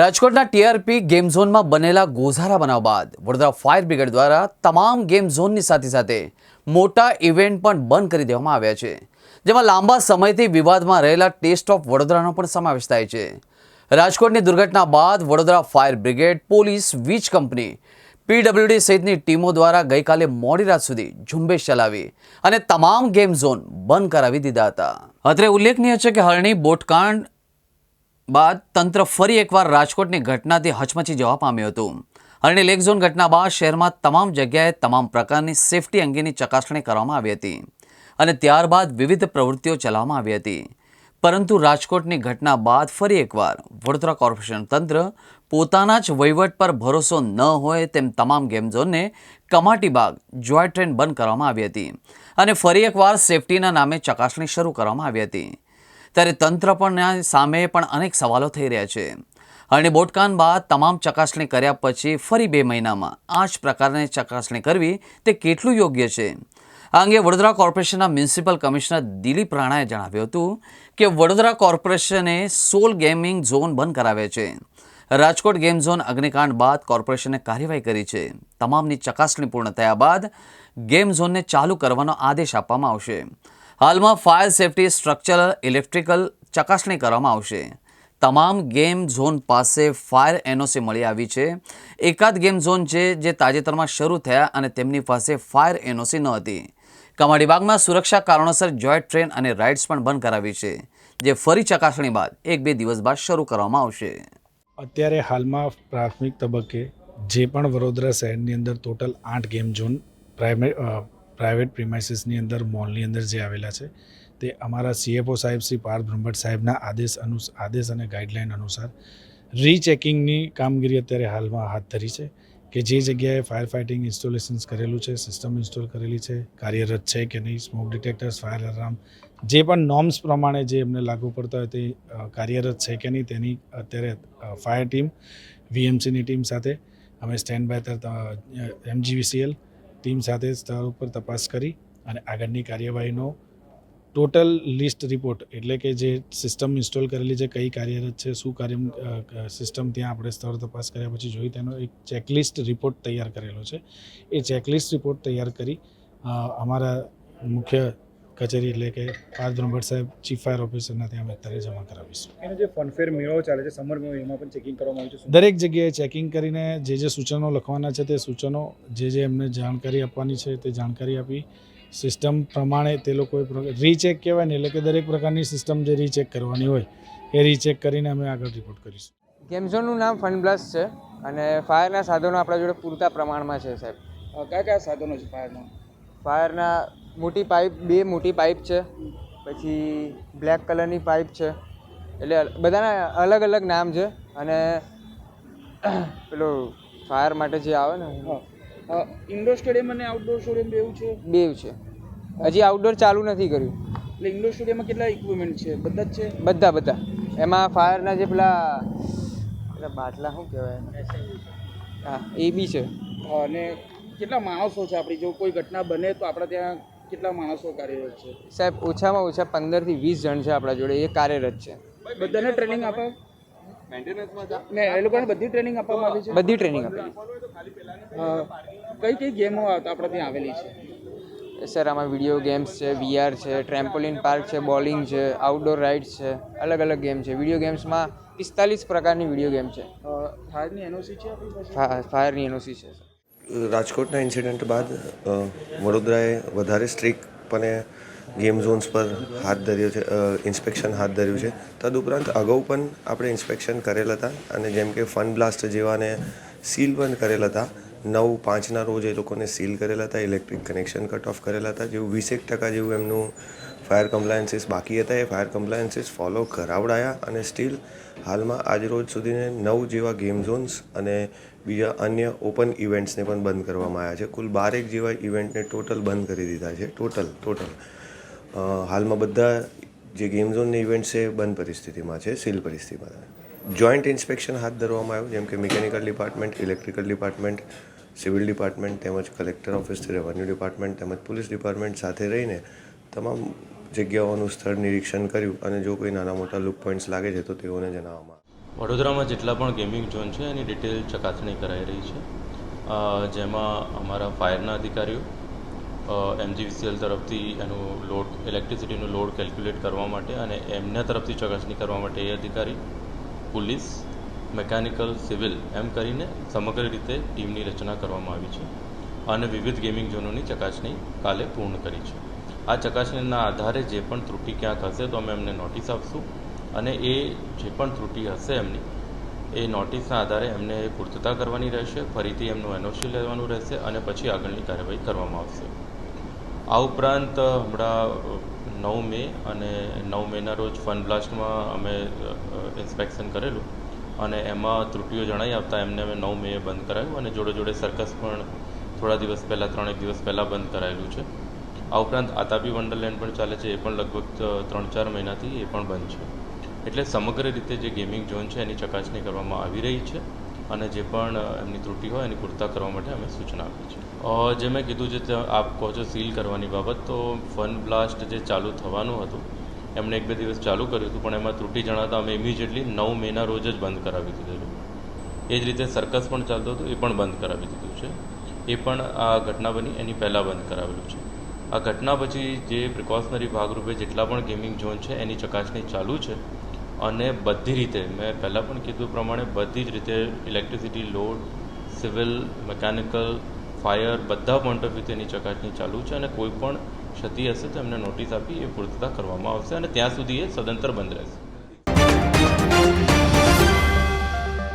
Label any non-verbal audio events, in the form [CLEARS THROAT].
રાજકોટના TRP game ઝોનમાં બનેલા ગોઝારા બનાવ બાદ વડોદરા ફાયર બ્રિગેડ દ્વારા તમામ ગેમ ઝોનની સાથે સાથે મોટા ઇવેન્ટ પણ બંધ કરી દેવામાં આવ્યા છે, જેમાં લાંબા સમયથી વિવાદમાં રહેલા ટેસ્ટ ઓફ વડોદરાનો પણ સમાવેશ થાય છે. રાજકોટની દુર્ઘટના બાદ વડોદરા ફાયર બ્રિગેડ, પોલીસ, વીજ કંપની, પીડબ્લ્યુડી સહિતની ટીમો દ્વારા ગઈકાલે મોડી રાત સુધી ઝુંબેશ ચલાવી અને તમામ ગેમ ઝોન બંધ કરાવી દીધા હતા. અત્રે ઉલ્લેખનીય છે કે હરણી, બોટકાંડ બાદ તંત્ર ફરી એકવાર રાજકોટની ઘટનાથી હચમચી જવા પામ્યું હતું. હરણી લેક ઝોન ઘટના બાદ શહેરમાં તમામ જગ્યાએ તમામ પ્રકારની સેફટી અંગેની ચકાસણી કરવામાં આવી હતી. અને ત્યારબાદ વિવિધ પ્રવૃત્તિઓ ચલાવવામાં આવી હતી. પરંતુ રાજકોટની ઘટના બાદ ફરી એકવાર વડોદરા કોર્પોરેશન તંત્ર પોતાના જ વહીવટ પર ભરોસો ન હોય તેમ તમામ ગેમ ઝોનને કમાટી બાગ, જોય ટ્રેન બંધ કરવામાં આવી હતી. અને ફરી એકવાર સેફટીના નામે ચકાસણી શરૂ કરવામાં આવી હતી. ત્યારે તંત્ર પણ સામે પણ અનેક સવાલો થઈ રહ્યા છે. અને બોટકાન બાદ તમામ ચકાસણી કર્યા પછી ફરી બે મહિનામાં આ જ પ્રકારની ચકાસણી કરવી તે કેટલું યોગ્ય છે? આ અંગે વડોદરા કોર્પોરેશનના મ્યુનિસિપલ કમિશનર દિલીપ રાણાએ જણાવ્યું હતું કે વડોદરા કોર્પોરેશને સોલ ગેમિંગ ઝોન બંધ કરાવે છે. રાજકોટ ગેમ ઝોન અગ્નિકાંડ બાદ કોર્પોરેશને કાર્યવાહી કરી છે. તમામની ચકાસણી પૂર્ણ થયા બાદ ગેમ ઝોનને ચાલુ કરવાનો આદેશ આપવામાં આવશે. હાલમાં ફાયર સેફટી સ્ટ્રક્ચરલ ઇલેક્ટ્રિકલ ચકાસણી કરવામાં આવશે. તમામ ગેમ ઝોન પાસે ફાયર એનઓસી મળી આવી છે. એકાદ ગેમ ઝોન છે જે તાજેતરમાં શરૂ થયા અને તેમની પાસે ફાયર એનઓસી ન હતી. કમાડીબાગમાં સુરક્ષા કારણોસર જોય, ટ્રેન અને રાઇડ્સ પણ બંધ કરાવી છે, જે ફરી ચકાસણી બાદ એક બે દિવસ બાદ શરૂ કરવામાં આવશે. અત્યારે હાલમાં પ્રાથમિક તબક્કે જે પણ વડોદરા શહેરની અંદર ટોટલ આઠ ગેમ ઝોન પ્રાઇમે પ્રાઇવેટ પ્રિમાઇસીસની અંદર મોલની અંદર જે આવેલા છે, તે અમારા સીએફઓ સાહેબ શ્રી પાર્થ બ્રહ્મભટ્ટ સાહેબના આદેશ અનુ, આદેશ અને ગાઈડલાઇન અનુસાર રીચેકિંગની કામગીરી અત્યારે હાલમાં હાથ ધરી છે કે જે જગ્યાએ ફાયર ફાઇટિંગ ઇન્સ્ટોલેશન્સ કરેલું છે, સિસ્ટમ ઇન્સ્ટોલ કરેલી છે, કાર્યરત છે કે નહીં, સ્મોક ડિટેક્ટર્સ, ફાયર અલાર્મ, જે પણ નોર્મ્સ પ્રમાણે જે એમને લાગુ પડતા હોય તે કાર્યરત છે કે નહીં તેની અત્યારે ફાયર ટીમ, વીએમસીની ટીમ સાથે અમે સ્ટેન્ડ બાય એમજીવીસીએલ ટીમ સાથે સ્થળ ઉપર તપાસ કરી અને આગળની કાર્યવાહીનો ટોટલ લિસ્ટ રિપોર્ટ એટલે કે જે સિસ્ટમ ઇન્સ્ટોલ કરેલી છે, કઈ કાર્યરત છે, શું કાર્ય સિસ્ટમ ત્યાં આપણે સ્થળ તપાસ કર્યા પછી જોઈ તેનો એક ચેકલિસ્ટ રિપોર્ટ તૈયાર કરેલો છે. એ ચેકલિસ્ટ રિપોર્ટ તૈયાર કરી અમારા મુખ્ય કચેરી એટલે કે પાર્થ બ્રહ્મભટ્ટ સાહેબ ચીફ ફાયર ઓફિસરના ત્યાં અમે અત્યારે જમા કરાવીશું. એનો જે ફનફેર મેળો ચાલે છે સમર મેળો એમાં પણ ચેકિંગ કરવામાં આવ્યું છે દરેક જગ્યાએ ચેકિંગ કરીને જે જે સૂચનો લખવાના છે તે સૂચનો જે જે એમને જાણકારી આપવાની છે તે જાણકારી આપી. સિસ્ટમ પ્રમાણે તે લોકોએ રીચેક કહેવાય ને એટલે કે દરેક પ્રકારની સિસ્ટમ જે રીચેક કરવાની હોય એ રીચેક કરીને અમે આગળ રિપોર્ટ કરીશું. ગેમઝોનનું નામ ફન બ્લાસ્ટ છે અને ફાયરના સાધનો આપણા જોડે પૂરતા પ્રમાણમાં છે સાહેબ. કયા કયા સાધનો છે ફાયરના ફાયરના મોટી પાઇપ બે મોટી પાઇપ છે. પછી બ્લેક કલરની પાઇપ છે. એટલે બધાના અલગ અલગ નામ છે. અને [CLEARS THROAT] પેલો ફાયર માટે જે આવે ને. ઇન્ડોર સ્ટેડિયમ અને આઉટડોર સ્ટેડિયમ બેવ છે? બેવ છે. હજી આઉટડોર ચાલુ નથી કર્યું. એટલે ઇન્ડોર સ્ટેડિયમમાં કેટલા ઇક્વિપમેન્ટ છે? બધા જ છે? બધા બધા. એમાં ફાયરના જે પેલા પેલા બાટલા શું કહેવાય? હા એ બી છે. અને કેટલા માણસો છે આપણી? જો કોઈ ઘટના બને તો આપણે ત્યાં કેટલા માણસો કાર્યરત છે? સાહેબ ઓછામાં ઓછા પંદરથી વીસ જણ છે આપણા જોડે એ કાર્યરત છે. બધાને ટ્રેનિંગ આપે? ને એ લોકોને બધી ટ્રેનિંગ આપવામાં આવી છે? બધી ટ્રેનિંગ આપેલી કઈ કઈ ગેમો આપણા ત્યાં આવેલી છે? સર આમાં વીડિયો ગેમ્સ છે વીઆર છે ટ્રેમ્પોલિન પાર્ક છે બોલિંગ છે આઉટડોર રાઇડ્સ છે અલગ અલગ ગેમ છે. વીડિયો ગેમ્સમાં પિસ્તાલીસ પ્રકારની વીડિયો ગેમ છે. ફાયરની એનઓસી છે આપણી પાસે? ફા- ફાયરની એનઓસી છે રાજકોટના ઇન્સિડન્ટ બાદ વડોદરાએ વધારે સ્ટ્રિક્ટપણે ગેમ ઝોન્સ પર હાથ ધર્યો છે ઇન્સ્પેક્શન હાથ ધર્યું છે. તદુપરાંત અગાઉ પણ આપણે ઇન્સ્પેક્શન કરેલ હતા અને જેમ કે ફન બ્લાસ્ટ જેવાને સીલ પણ કરેલ હતા. નવ પાંચના રોજ એ લોકોને સીલ કરેલા હતા, ઇલેક્ટ્રિક કનેક્શન કટ ઓફ કરેલા હતા, જેવું વીસેક ટકા જેવું એમનું ફાયર કમ્પ્લાયન્સીસ બાકી હતા. એ ફાયર કમ્પ્લાયન્સીસ ફોલો કરાવડાયા અને સ્ટીલ હાલમાં આજ રોજ સુધીને નવ જેવા ગેમ ઝોન્સ અને બીજા અન્ય ઓપન ઇવેન્ટ્સને પણ બંધ કરવામાં આવ્યા છે. કુલ બારેક જેવા ઇવેન્ટને ટોટલ બંધ કરી દીધા છે. ટોટલ ટોટલ હાલમાં બધા જે ગેમ ઝોનની ઇવેન્ટ છે બંધ પરિસ્થિતિમાં છે, સીલ પરિસ્થિતિમાં જોઈન્ટ ઇન્સ્પેક્શન હાથ ધરવામાં આવ્યું, જેમ કે mechanical department electrical department civil department તેમજ કલેક્ટર ઓફિસ રેવન્યુ ડિપાર્ટમેન્ટ તેમજ પોલીસ ડિપાર્ટમેન્ટ સાથે રહીને તમામ જગ્યાઓનું સ્થળ નિરીક્ષણ કર્યું અને જો કોઈ નાના મોટા લુક પોઈન્ટ્સ લાગે છે તો તેઓને જણાવવામાં. વડોદરામાં જેટલા પણ ગેમિંગ ઝોન છે, એની ડિટેલ ચકાસણી કરાઈ રહી છે જેમાં અમારા ફાયરના અધિકારીઓ એમજીવીસીએલ તરફથી એનું લોડ ઇલેક્ટ્રિસિટીનું લોડ કેલ્ક્યુલેટ કરવા માટે અને એમના તરફથી ચકાસણી કરવા માટે એ અધિકારી પોલીસ મેકેનિકલ સિવિલ એમ કરીને સમગ્ર રીતે ટીમની રચના કરવામાં આવી છે અને વિવિધ ગેમિંગ ઝોનોની ચકાસણી કાલે પૂર્ણ કરી છે આ ચકાસણીના આધારે જે પણ ત્રુટિ ક્યાંક હશે તો અમે એમને નોટિસ આપશું. અને એ જે પણ ત્રુટિ હશે એમની, એ નોટિસના આધારે એમને પૂર્તતા કરવાની રહેશે, ફરીથી એમનું એનઓસી લેવાનું રહેશે અને પછી આગળની કાર્યવાહી કરવામાં આવશે. આ ઉપરાંત હમણાં નવ મે અને નવ મેના રોજ ફન બ્લાસ્ટમાં અમે ઇન્સ્પેક્શન કરેલું અને એમાં ત્રુટીઓ જણાઈ આવતા એમને અમે નવ મેએ બંધ કરાવ્યું અને જોડે જોડે સર્કસ પણ થોડા દિવસ પહેલાં, ત્રણેક દિવસ પહેલાં બંધ કરાયેલું છે. આ ઉપરાંત આતાપી વંડરલેન્ડ પણ ચાલે છે, એ પણ લગભગ ત્રણ ચાર મહિનાથી એ પણ બંધ છે. એટલે સમગ્ર રીતે જે ગેમિંગ ઝોન છે, એની ચકાસણી કરવામાં આવી રહી છે અને જે પણ એમની ત્રુટિ હોય, એની પૂરતા કરવા માટે અમે સૂચના આપી છે. જે મેં કીધું છે આપ કહો છો સીલ કરવાની બાબત, તો ફન બ્લાસ્ટ જે ચાલુ થવાનું હતું, એમણે એક બે દિવસ ચાલુ કર્યું હતું, પણ એમાં ત્રુટિ જણાતા અમે ઇમિજિએટલી નવ મેના રોજ જ બંધ કરાવી દીધેલું એ જ રીતે સર્કસ પણ ચાલતું હતું, એ પણ બંધ કરાવી દીધું છે. એ પણ આ ઘટના બની, એની પહેલાં બંધ કરાવેલું છે. આ ઘટના પછી જે પ્રિકોશનરી ભાગરૂપે જેટલા પણ ગેમિંગ ઝોન છે, એની ચકાસણી ચાલુ છે અને બધી રીતે, મેં પહેલાં પણ કીધું પ્રમાણે બધી જ રીતે electricity load civil mechanical fire બધા પોઈન્ટ ઓફ વ્યૂથી એની ચકાસણી ચાલુ છે અને કોઈ પણ ક્ષતિ હશે તો એમને નોટિસ આપી એ પૂર્તતા કરવામાં આવશે અને ત્યાં સુધી એ સદંતર બંધ રહેશે.